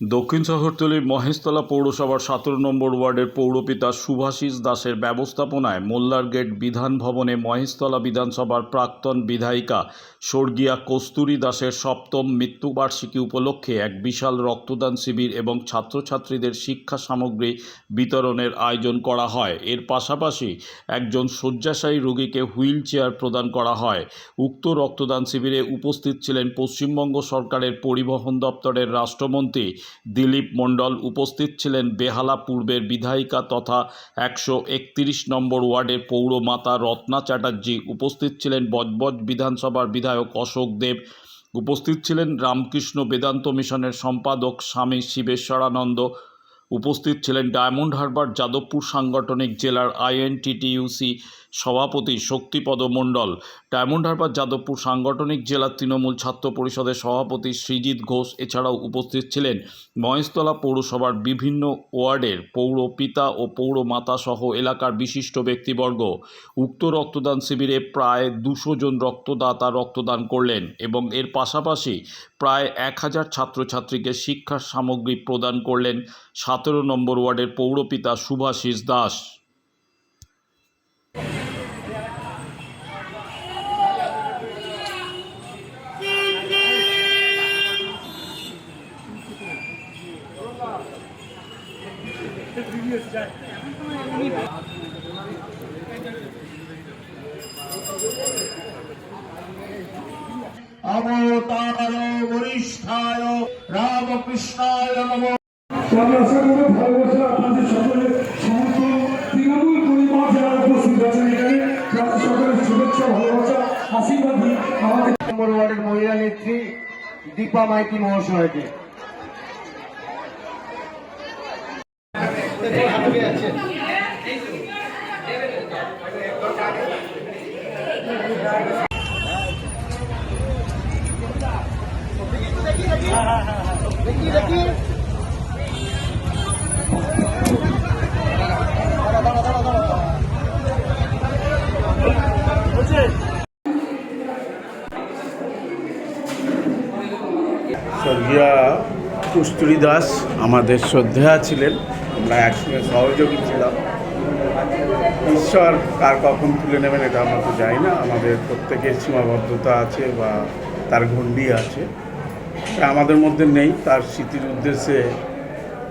দক্ষিণ শহরতলির মহেশতলা পৌরসভার সতেরো নম্বর ওয়ার্ডের পৌরপিতা সুভাষিস দাসের ব্যবস্থাপনায় মোল্লার গেট বিধান ভবনে মহেশতলা বিধানসভার প্রাক্তন বিধায়িকা স্বর্গীয়া কস্তুরী দাসের সপ্তম মৃত্যুবার্ষিকী উপলক্ষে এক বিশাল রক্তদান শিবির এবং ছাত্রছাত্রীদের শিক্ষা সামগ্রী বিতরণের আয়োজন করা হয়। এর পাশাপাশি একজন শয্যাশায়ী রোগীকে হুইল চেয়ার প্রদান করা হয়। উক্ত রক্তদান শিবিরে উপস্থিত ছিলেন পশ্চিমবঙ্গ সরকারের পরিবহন দপ্তরের রাষ্ট্রমন্ত্রী দিলীপ মণ্ডল উপস্থিত ছিলেন বেহালা পূর্বের বিধায়িকা তথা একশো একত্রিশ নম্বর ওয়ার্ডের পৌরমাতা রত্না চ্যাটার্জি। উপস্থিত ছিলেন বজবজ বিধানসভার বিধায়ক অশোক দেব। উপস্থিত ছিলেন রামকৃষ্ণ বেদান্ত মিশনের সম্পাদক স্বামী শিবেশ্বরানন্দ। উপস্থিত ছিলেন ডায়মন্ড হারবার যাদবপুর সাংগঠনিক জেলার আইএনটিটিইউসি সভাপতি শক্তিপদ মণ্ডল। ডায়মন্ড হারবার যাদবপুর সাংগঠনিক জেলা তৃণমূল ছাত্র পরিষদের সভাপতি সৃজিত ঘোষ এছাড়াও উপস্থিত ছিলেন মহেশতলা পৌরসভার বিভিন্ন ওয়ার্ডের পৌর পিতা ও পৌরমাতা সহ এলাকার বিশিষ্ট ব্যক্তিবর্গ। উক্ত রক্তদান শিবিরে প্রায় দুশো জন রক্তদাতা রক্তদান করলেন এবং এর পাশাপাশি প্রায় এক হাজার ছাত্রছাত্রীকে শিক্ষার সামগ্রী প্রদান করলেন সতেরো নম্বর ওয়ার্ডের পৌরপিতা সুভাষিস দাস। অবতার বরিষ্ঠায় রামকৃষ্ণায় নম। আমি আশা করব ভালোবাসা আপনাদের সকলের সমস্ত তৃণমূল পরিবার যারা উপস্থিত আছেন এখানে। তাদের সকলের শুভেচ্ছা ভালোবাসা আশীর্বাদ আমাদের নম্বর ওয়ার্ডের মহিলা নেত্রী দীপা মাইতি মহাশয়কে। স্বর্গীয়া কস্তুরী দাস আমাদের শ্রদ্ধেয়া ছিলেন। আমরা একসঙ্গে সহযোগী ছিলাম। ঈশ্বর কার কখন তুলে নেবেন এটা আমরা তো জানি না। আমাদের প্রত্যেকের সীমাবদ্ধতা আছে বা তার গণ্ডি আছে। আমাদের মধ্যে নেই। তার স্মৃতির উদ্দেশ্যে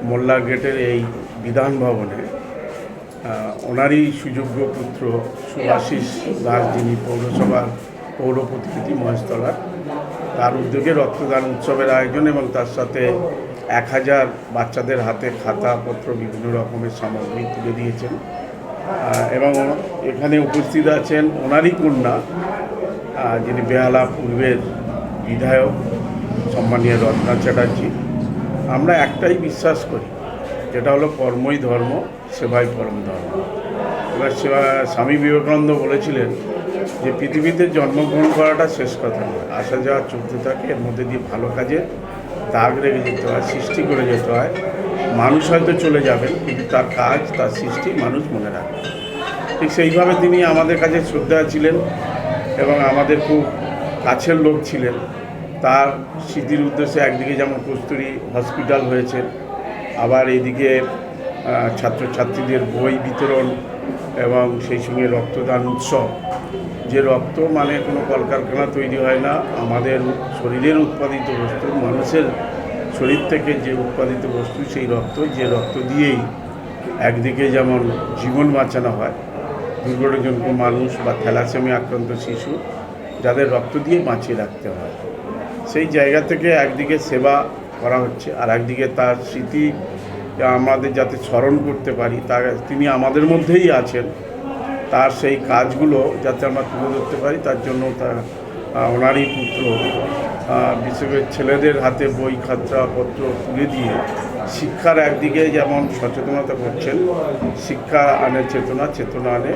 মোল্লা গেটের এই বিধান ভবনে ওনারই সুযোগ্য পুত্র সুভাষিস দাস, যিনি পৌরসভার পৌর প্রতিনিধি মহেশতলার। তার উদ্যোগে রক্তদান উৎসবের আয়োজন এবং তার সাথে এক হাজার বাচ্চাদের হাতে খাতাপত্র বিভিন্ন রকমের সামগ্রী তুলে দিয়েছেন। এবং এখানে উপস্থিত আছেন ওনারই কন্যা যিনি বেহালা পূর্বের বিধায়ক। সম্মানীয় রত্না চ্যাটার্জি, আমরা একটাই বিশ্বাস করি, যেটা হলো কর্মই ধর্ম, সেবাই পরম ধর্ম। এবার সেবা, স্বামী বিবেকানন্দ বলেছিলেন যে পৃথিবীতে জন্মগ্রহণ করাটা শেষ কথা নয়, আসা যাওয়া চলতে থাকে, এর মধ্যে দিয়ে ভালো কাজে দাগ রেখে যেতে হয়, সৃষ্টি করে যেতে হয়। মানুষ হয়তো চলে যাবেন, কিন্তু তার কাজ, তার সৃষ্টি মানুষ মনে রাখবে। ঠিক সেইভাবে তিনি আমাদের কাছে শ্রদ্ধা ছিলেন এবং আমাদের খুব কাছের লোক ছিলেন। তার স্মৃতির উদ্দেশ্যে একদিকে যেমন কস্তুরী হসপিটাল হয়েছে, আবার এদিকে ছাত্রছাত্রীদের বই বিতরণ এবং সেই সঙ্গে রক্তদান উৎসব। যে রক্ত মানে কোনো কলকারখানা তৈরি হয় না, আমাদের শরীরের উৎপাদিত বস্তু, মানুষের শরীর থেকে যে উৎপাদিত বস্তু, সেই রক্ত, যে রক্ত দিয়েই একদিকে যেমন জীবন বাঁচানো হয় দুর্ঘটনাজনক মানুষ বা থ্যালাসেমি আক্রান্ত শিশু, যাদের রক্ত দিয়ে বাঁচিয়ে রাখতে হয়। সেই জায়গা থেকে একদিকে সেবা করা হচ্ছে আর একদিকে তার স্মৃতি আমাদের যাতে স্মরণ করতে পারি, তার তিনি আমাদের মধ্যেই আছেন। তার সেই কাজগুলো যাতে আমরা তুলে ধরতে পারি, তার জন্য তার ওনারই পুত্র বিশেষ করে ছেলেদের হাতে বই, খাতাপত্র তুলে দিয়ে শিক্ষার একদিকে যেমন সচেতনতা করছেন, শিক্ষা আনে চেতনা চেতনা আনে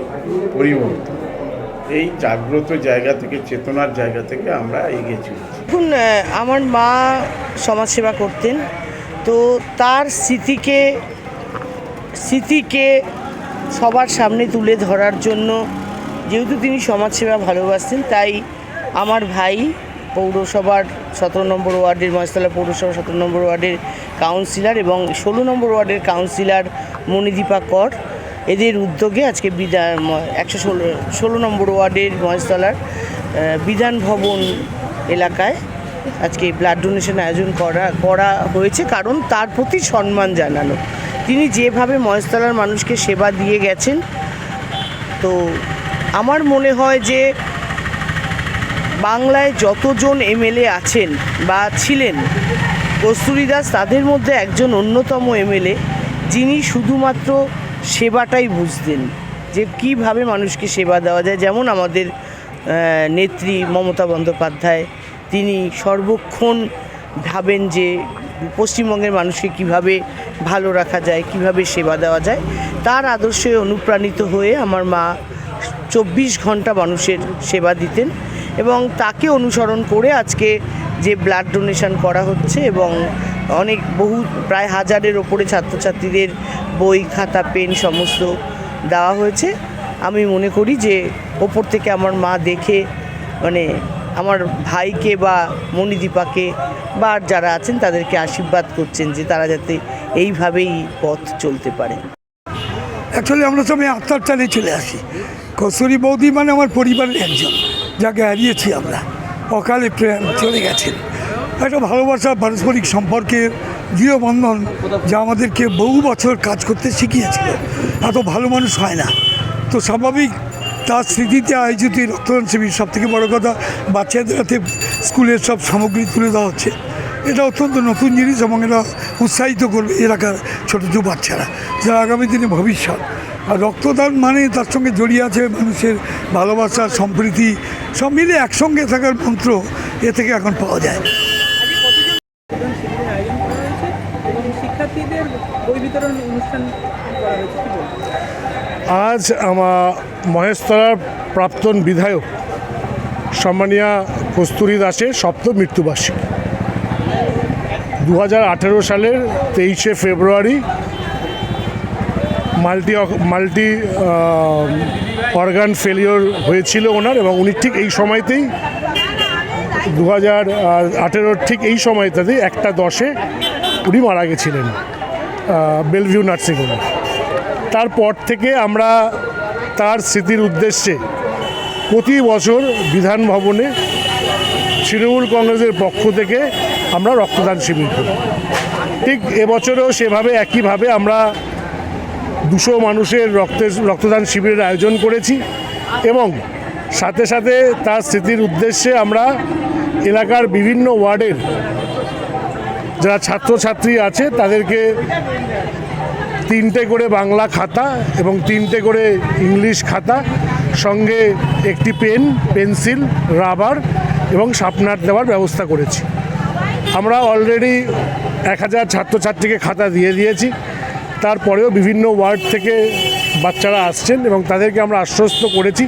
পরিবর্তন। এই জাগ্রত জায়গা থেকে, চেতনার জায়গা থেকে আমরা এগিয়ে চলেছি। দেখুন আমার মা সমাজসেবা করতেন, তো তার স্মৃতিকে স্মৃতিকে সবার সামনে তুলে ধরার জন্য যেহেতু তিনি সমাজসেবা ভালোবাসতেন, তাই আমার ভাই পৌরসভার সতেরো নম্বর ওয়ার্ডের, মহেশতলা পৌরসভা সতেরো নম্বর ওয়ার্ডের কাউন্সিলর এবং ষোলো নম্বর ওয়ার্ডের কাউন্সিলর মণিদীপা কর এদের উদ্যোগে আজকে বিধান, একশো ষোলো ষোলো নম্বর ওয়ার্ডের মহেশতলার বিধান ভবন এলাকায় আজকে ব্লাড ডোনেশন আয়োজন করা করা হয়েছে কারণ তার প্রতি সম্মান জানানো। তিনি যেভাবে মহেশতলার মানুষকে সেবা দিয়ে গেছেন, তো আমার মনে হয় যে বাংলায় যতজন এমএলএ আছেন বা ছিলেন, কস্তুরী দাস তাদের মধ্যে একজন অন্যতম এমএলএ, যিনি শুধুমাত্র সেবাটাই বুঝতেন যে কীভাবে মানুষকে সেবা দেওয়া যায়। যেমন আমাদের নেত্রী মমতা বন্দ্যোপাধ্যায়, তিনি সর্বক্ষণ ভাবেন যে পশ্চিমবঙ্গের মানুষকে কীভাবে ভালো রাখা যায়, কীভাবে সেবা দেওয়া যায়। তার আদর্শে অনুপ্রাণিত হয়ে আমার মা চব্বিশ ঘণ্টা মানুষের সেবা দিতেন এবং তাকে অনুসরণ করে আজকে যে ব্লাড ডোনেশন করা হচ্ছে এবং অনেক বহু, প্রায় হাজারের ওপরে ছাত্রছাত্রীদের বই, খাতা, পেন সমস্ত দেওয়া হয়েছে। আমি মনে করি যে ওপর থেকে আমার মা দেখে মানে আমার ভাইকে বা মণিদীপাকে বা যারা আছেন তাদেরকে আশীর্বাদ করছেন যে তারা যাতে এইভাবেই পথ চলতে পারে। অ্যাকচুয়ালি আমরা সবাই আত্মার টানে চলে আসি। কস্তুরী বৌদি মানে আমার পরিবারের একজন, যাকে হারিয়েছি আমরা। অকালে চলে গেছেন একটা ভালোবাসা, পারস্পরিক সম্পর্কের দৃঢ় বন্ধন যা আমাদেরকে বহু বছর কাজ করতে শিখিয়েছিল। এত ভালো মানুষ হয় না। তো স্বাভাবিক তার স্মৃতিতে আয়োজিত এই রক্তদান শিবির সব থেকে বড় কথা, বাচ্চাদের হাতে স্কুলের সব সামগ্রী তুলে দেওয়া হচ্ছে। এটা অত্যন্ত নতুন জিনিস এবং এটা উৎসাহিত করবে এলাকার ছোটো ছোটো বাচ্চারা, যারা আগামী দিনে ভবিষ্যৎ। আর রক্তদান মানে তার সঙ্গে জড়িয়ে আছে মানুষের ভালোবাসা, সম্প্রীতি, সব মিলে একসঙ্গে থাকার মন্ত্র এ থেকে এখন পাওয়া যায় আজকে কতজন রক্তদান শিবিরের আয়োজন করা হয়েছে এবং শিক্ষার্থীদের বই বিতরণ আজ আমার মহেশতলার প্রাক্তন বিধায়ক সম্মানিয়া কস্তুরী দাসের সপ্ত মৃত্যুবার্ষিকী। দু হাজার আঠেরো সালের তেইশে ফেব্রুয়ারি মাল্টি মাল্টি অর্গান ফেলিওর হয়েছিল ওনার এবং উনি ঠিক এই সময়তেই দু হাজার ঠিক এই সময়টাতেই একটা দশে উনি মারা গেছিলেন। বেলভিউ নার্সিংহোমে। তারপর থেকে আমরা তার স্মৃতির উদ্দেশ্যে প্রতি বছর বিধান ভবনে তৃণমূল কংগ্রেসের পক্ষ থেকে আমরা রক্তদান শিবির করি। ঠিক এবছরেও সেভাবে একইভাবে আমরা দুশো মানুষের রক্তের রক্তদান শিবিরের আয়োজন করেছি এবং সাথে সাথে তার স্মৃতির উদ্দেশ্যে আমরা এলাকার বিভিন্ন ওয়ার্ডের যারা ছাত্রছাত্রী আছে, তাদেরকে তিনটে করে বাংলা খাতা এবং তিনটে করে ইংলিশ খাতা, সঙ্গে একটি পেন, পেন্সিল, রাবার এবং শার্পনার দেওয়ার ব্যবস্থা করেছি। আমরা অলরেডি এক হাজার ছাত্রছাত্রীকে খাতা দিয়ে দিয়েছি। তারপরেও বিভিন্ন ওয়ার্ড থেকে বাচ্চারা আসছেন এবং তাদেরকে আমরা আশ্বস্ত করেছি।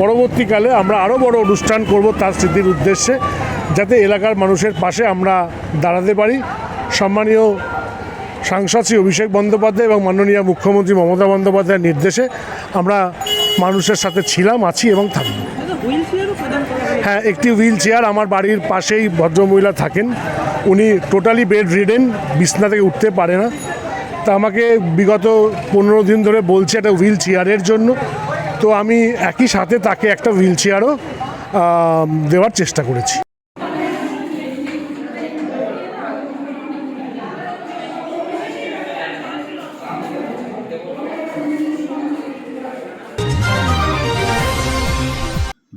পরবর্তীকালে আমরা আরও বড় অনুষ্ঠান করব তার স্মৃতির উদ্দেশ্যে। যাতে এলাকার মানুষের পাশে আমরা দাঁড়াতে পারি। সম্মানীয় সাংসদ শ্রী অভিষেক বন্দ্যোপাধ্যায় এবং মাননীয় মুখ্যমন্ত্রী মমতা বন্দ্যোপাধ্যায়ের নির্দেশে আমরা মানুষের সাথে ছিলাম, আছি এবং হয়েছে হ্যাঁ একটি হুইল চেয়ার আমার বাড়ির পাশেই ভদ্রমহিলা থাকেন। উনি টোটালি বেড রিডেন, বিছনা থেকে উঠতে পারে না। তা আমাকে বিগত পনেরো দিন ধরে বলছে একটা হুইল চেয়ারের জন্য। তো আমি একই সাথে তাকে একটা হুইল চেয়ারও দেওয়ার চেষ্টা করেছি।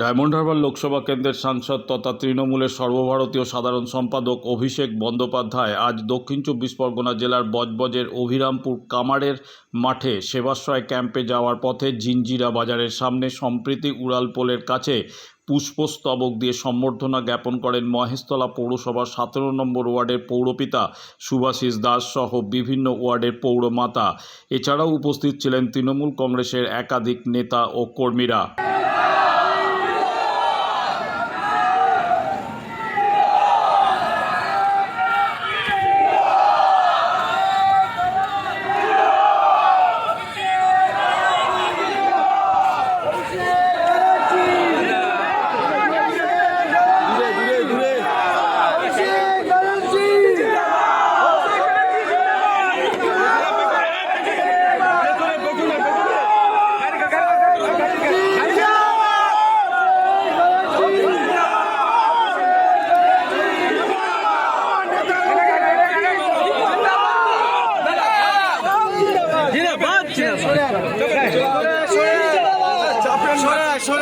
ডায়মন্ড হারবার লোকসভা কেন্দ্রের সাংসদ তথা তৃণমূলের সর্বভারতীয় সাধারণ সম্পাদক অভিষেক বন্দ্যোপাধ্যায় আজ দক্ষিণ চব্বিশ পরগনা জেলার বজবজের অভিরামপুর কামারের মাঠে সেবাশ্রয় ক্যাম্পে যাওয়ার পথে জিঞ্জিরা বাজারের সামনে সম্প্রীতি উড়ালপোলের কাছে পুষ্পস্তবক দিয়ে সম্বর্ধনা জ্ঞাপন করেন মহেশতলা পৌরসভার সতেরো নম্বর ওয়ার্ডের পৌরপিতা সুভাষিস দাস সহ বিভিন্ন ওয়ার্ডের পৌরমাতা। এছাড়াও উপস্থিত ছিলেন তৃণমূল কংগ্রেসের একাধিক নেতা ও কর্মীরা।